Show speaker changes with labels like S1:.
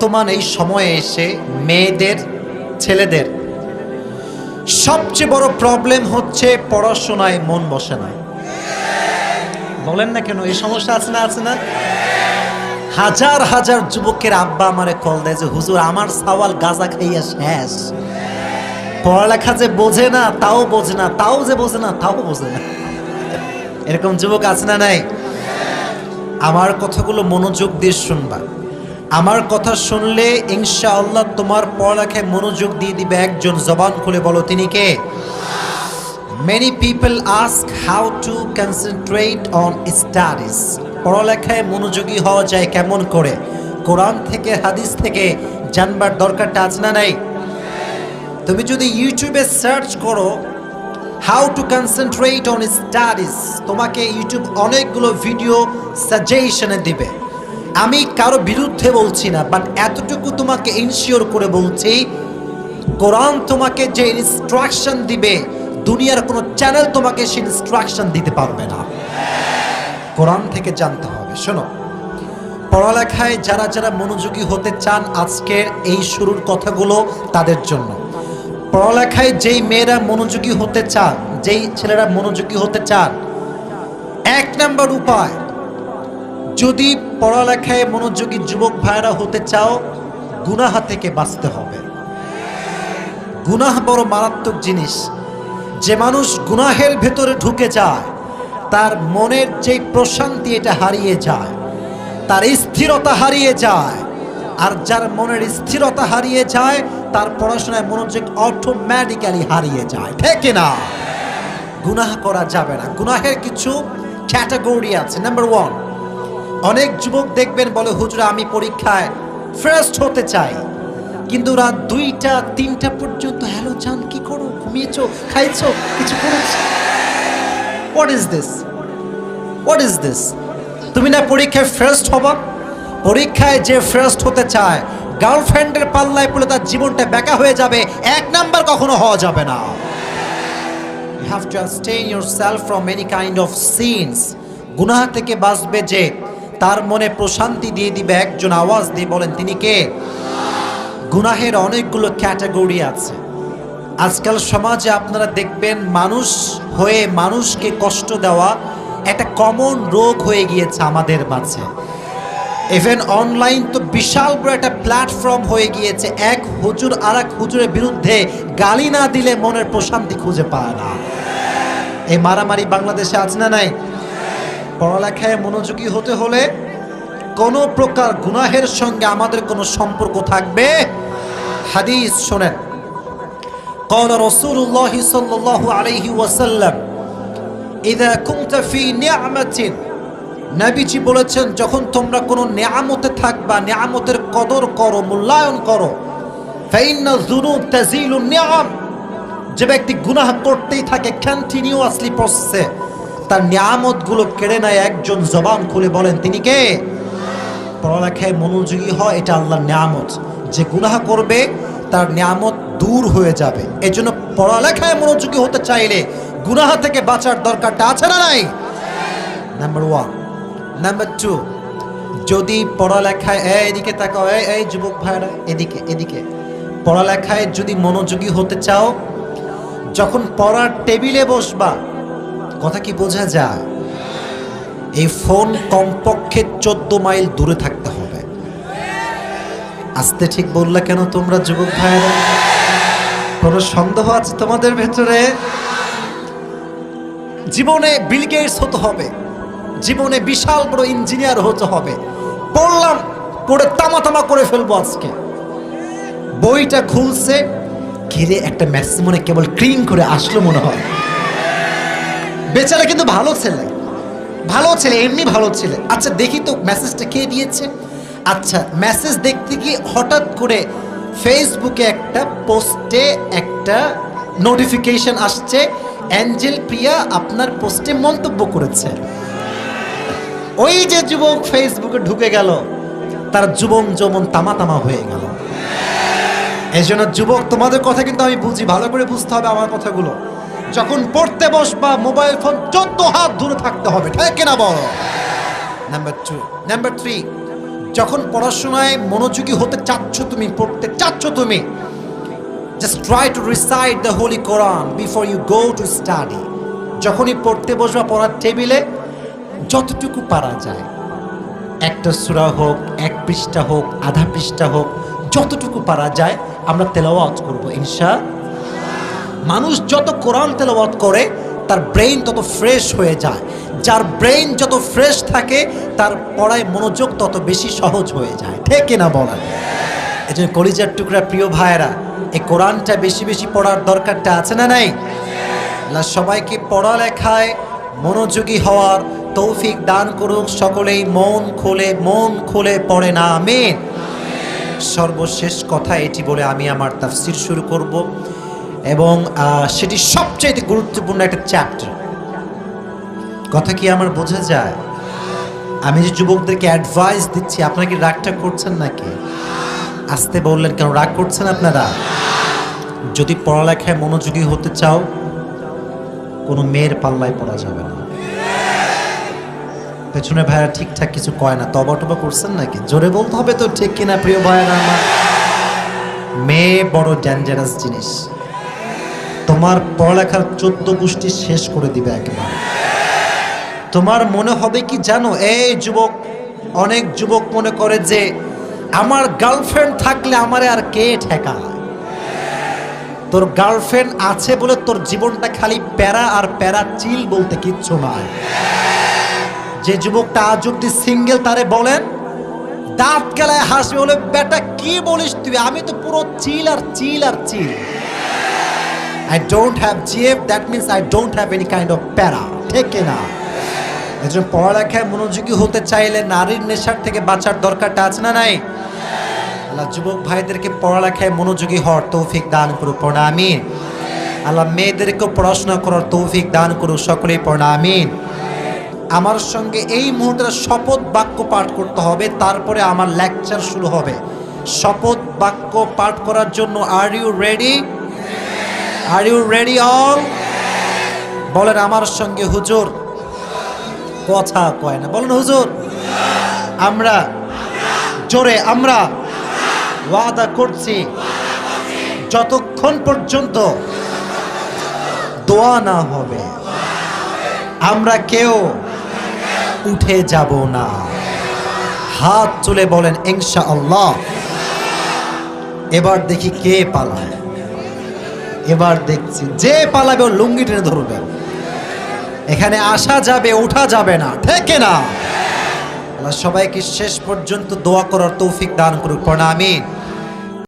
S1: বর্তমান এই সময়ে এসে মেয়েদের, ছেলেদের সবচেয়ে বড় প্রবলেম হচ্ছে পড়াশোনায় মন বসে না। বলেন না কেন, এই সমস্যা আছে না আছে না? হাজার হাজার যুবকের আব্বা আমারে কল দেয় যে, হুজুর, আমার সাওয়াল গাজা খাইয়া শেষ। পড়ালেখা যে বোঝে না, তাও বোঝে না, তাও যে বোঝে না, তাও বোঝে না। এরকম যুবক আছে না নাই? আমার কথাগুলো মনোযোগ দিয়ে শুনবা। আমার কথা শুনলে ইনশাআল্লাহ তোমার পড়ালেখায় মনোযোগ দিয়ে দিবে একজন জবান খুলে বলো, তিনি কে? Many people ask how to concentrate on studies পড়ালেখায় মনোযোগী হওয়া যায় কেমন করে? কোরআন থেকে, হাদিস থেকে জানবার দরকারটা আছে না নাই? তুমি যদি ইউটিউবে সার্চ করো how to concentrate on studies তোমাকে ইউটিউব অনেকগুলো ভিডিও সাজেশনে দিবে। আমি কারও বিরুদ্ধে বলছি না বাট এতটুকু তোমাকে ইনশিওর করে বলছি, কোরআন তোমাকে যে ইনস্ট্রাকশন দিবে, দুনিয়ার কোনো চ্যানেল তোমাকে সে ইনস্ট্রাকশন দিতে পারবে না। কোরআন থেকে জানতে হবে, শোনো। পড়ালেখায় যারা যারা মনোযোগী হতে চান আজকের এই শুরুর কথাগুলো তাদের জন্য। পড়ালেখায় যেই মেয়েরা মনোযোগী হতে চান, যেই ছেলেরা মনোযোগী হতে চান, এক নাম্বার উপায় যদি পড়ালেখায় মনোযোগী যুবক ভাইরা হতে চাও, গুনাহা থেকে বাঁচতে হবে। গুনাহ বড় মারাত্মক জিনিস। যে মানুষ গুনাহের ভেতরে ঢুকে যায়, তার মনের যে প্রশান্তি এটা হারিয়ে যায়, তার স্থিরতা হারিয়ে যায়, আর যার মনের স্থিরতা হারিয়ে যায়, তার পড়াশোনায় মনোযোগ অটোমেটিক্যালি হারিয়ে যায়। ঠিক না গুনাহ করা যাবে না। গুনাহের কিছু ক্যাটাগরি আছে। নাম্বার ওয়ান অনেক যুবক দেখবেন বলে, হুজুর, আমি পরীক্ষায় ফার্স্ট হতে চাই। কিন্তু রাত দুইটা, তিনটা পর্যন্ত, হ্যালো, জান, কি করো? ঘুমিয়েছো? খাইছো? কিছু করেছ? What is this what is this তুমি না পরীক্ষায় ফার্স্ট হবা? পরীক্ষায় যে ফার্স্ট হতে চায় গার্লফ্রেন্ডের পাল্লায় পড়লে তার জীবনটা বেকা হয়ে যাবে। এক নাম্বার কখনো হওয়া যাবে না। You have to abstain your self from any kind of sins গুনাহ থেকে বাঁচবে যে তার মনে প্রশান্তি দিয়ে দিবে, একজন আওয়াজ দিয়ে বলেন, তিনি কে? গুনাহের অনেকগুলো ক্যাটাগরি আছে। আজকাল সমাজে আপনারা দেখবেন, মানুষ হয়ে মানুষকে কষ্ট দেওয়া একটা কমন রোগ হয়ে গিয়েছে আমাদের মাঝে। ইভেন অনলাইন তো বিশাল বড় একটা প্ল্যাটফর্ম হয়ে গিয়েছে, এক হুজুর আর এক হুজুরের বিরুদ্ধে গালি না দিলে মনের প্রশান্তি খুঁজে পায় না। এই মারামারি বাংলাদেশে আছে না নাই? পড়ালেখায় মনোযোগী হতে হলে কোনো প্রকার গুনাহের সঙ্গে আমাদের কোনো সম্পর্ক থাকবে হাদিস শোনেন قال رسول الله صلى الله عليه وسلم إذا كنت في نعمة নবীজি বলেছেন যখন তোমরা কোনো নেয়ামতে থাকবা নেয়ামতের কদর করো মূল্যায়ন করো ফাইন্না যুনুব তাজিলুন নিআম যে ব্যক্তি গুনাহ করতেই থাকে কন্টিনিউয়াসলি প্রসেসে তার নিয়ামতগুলো কেড়ে নেয় একজন জবান খুলে বলেন, তিনি কে? পড়ালেখায় মনোযোগী হয়, এটা আল্লাহর নিয়ামত। যে গুনাহ করবে, তার নিয়ামত দূর হয়ে যাবে। এই জন্য পড়ালেখায় মনোযোগী হতে চাইলে গুনাহ থেকে বাঁচার দরকারটা আছে না নাই? নাম্বার ওয়ান নাম্বার টু যদি পড়ালেখায় এদিকে তাকাও এই যুবক ভাইরা, এদিকে এদিকে। পড়ালেখায় যদি মনোযোগী হতে চাও, যখন পড়ার টেবিলে বসবা কথা কি বোঝা যায়? এই ফোন কমপক্ষে চোদ্দ মাইল দূরে থাকতে হবে। আসতে ঠিক বললে কেন তোমরা, যুবক ভাইয়েরা? কোনো সন্দেহ আছে তোমাদের ভেতরে? জীবনে বিল গেটস হতে হবে। জীবনে বিশাল বড় ইঞ্জিনিয়ার হতে হবে। পড়লাম, পড়ে তামা তামা করে ফেলব আজকে। বইটা খুলছে, ঘিরে একটা ম্যাক্সিমনে কেবল ক্রিম করে আসলো মনে হয়। বেচারা কিন্তু ভালো ছেলে। ভালো ছেলে, এমনি ভালো ছেলে। আচ্ছা দেখি তো মেসেজটা কে দিয়েছে? আচ্ছা মেসেজ দেখতে গিয়ে হঠাৎ করে ফেসবুকে একটা পোস্টে একটা নোটিফিকেশন আসছে, অ্যাঞ্জেল প্রিয়া আপনার পোস্টে মন্তব্য করেছে। ওই যে যুবক ফেসবুকে ঢুকে গেল। তার যুবন যমন তামা তামা হয়ে গেল। এই যুবক, তোমাদের কথা কিন্তু আমি বুঝি। ভালো করে বুঝতে হবে আমার কথাগুলো। যখন পড়তে বসবা, মোবাইল ফোন চোদ্দ হাত দূরে থাকতে হবে, ঠিক কিনা বলো? নাম্বার টু নাম্বার থ্রি যখন পড়াশোনায় মনোযোগী হতে চাচ্ছ তুমি, পড়তে চাচ্ছ তুমি just try to recite the holy Quran before you go to study যখনই পড়তে বসবা পড়ার টেবিলে, যতটুকু পারা যায়, একটা সুরা হোক, এক পৃষ্ঠা হোক, আধা পৃষ্ঠা হোক, যতটুকু পারা যায়, আমরা তেলাওয়াত করব, ইনশা মানুষ যত কোরআন তেলাওয়াত করে, তার ব্রেইন তত ফ্রেশ হয়ে যায়। যার ব্রেইন যত ফ্রেশ থাকে, তার পড়ায় মনোযোগ তত বেশি সহজ হয়ে যায়। ঠিক কিনা বলেন? এই জন্য কলিজার টুকরা প্রিয় ভাইয়েরা, এই কোরআনটা বেশি বেশি পড়ার দরকারটা আছে না নাই? সবাইকে পড়ালেখায় মনোযোগী হওয়ার তৌফিক দান করুক, সকলেই মন খোলে মন খোলে পড়ে না আমি সর্বশেষ কথা এটি বলে আমি আমার তাফসির শুরু করব। এবং সেটি সবচেয়ে গুরুত্বপূর্ণ একটা চ্যাপ্টার কথা কি আমার বোঝা যায়? আমি যে যুবকদেরকে অ্যাডভাইস দিচ্ছি, আপনারা কি রাগটা করছেন নাকি? আসতে বললেন, কেন রাগ করছেন আপনারা? যদি পড়ালেখায় মনোযোগী হতে চাও, কোনো মেয়ের পাল্লায় পড়া যাবে না। পেছনে ভাইয়া ঠিকঠাক কিছু কয় না, তবা টবা করছেন নাকি? জোরে বলতে হবে তো, ঠিক কিনা প্রিয় ভাইয়ারা আমার? মেয়ে বড় ডেঞ্জারাস জিনিস। তোমার পড়ালেখার চোদ্দ গোষ্ঠী শেষ করে দিবে একেবারে। তোমার মনে হবে কি জানো, এই যুবক, অনেক যুবক মনে করে যে, আমার গার্লফ্রেন্ড থাকলে আমারে আর কে ঠেকায়? তোর গার্লফ্রেন্ড আছে বলে তোর জীবনটা খালি প্যারা আর প্যারা চিল বলতে কিচ্ছু নয়। যে যুবকটা আজ অব্দি সিঙ্গেল তারে বলেন, দাঁত গেলায় হাসবে বলে, বেটা, কি বলিস তুই? আমি তো পুরো চিল আর chill R chill. I don't have GF that means I don't have any kind of প্যারা ঠিক না এজন্য পড়ালেখায় মনোযোগী হতে চাইলে নারীর নেশার থেকে বাঁচার দরকারটা আছে না নাই? আল্লাহ যুবক ভাইদেরকে পড়ালেখায় মনোযোগী হওয়ার তৌফিক দান করুক পড়া আল্লাহ মেয়েদেরকেও পড়াশোনা করার তৌফিক দান করুক, সকলেই পড়া আমার সঙ্গে এই মুহূর্তে শপথ বাক্য পাঠ করতে হবে, তারপরে আমার লেকচার শুরু হবে। শপথ বাক্য পাঠ করার জন্য are you ready are you ready all বলেন, আমার সঙ্গে হুজুর? কথা কয় না। বলেন, হুজুর? আমরা। জোরে, আমরা। ওয়াদা করছি। যতক্ষণ পর্যন্ত দোয়া না হবে, আমরা কেউ উঠে যাব না। হাত তুলে বলেন ইনশা আল্লাহ এবার দেখি কে পালায়। এবার দেখছি, যে পালাবে ও লুঙ্গি টেনে ধরবে। এখানে আসা যাবে ওঠা যাবে না, থেকে না। সবাইকে শেষ পর্যন্ত দোয়া করার তৌফিক দান করুক আমিন।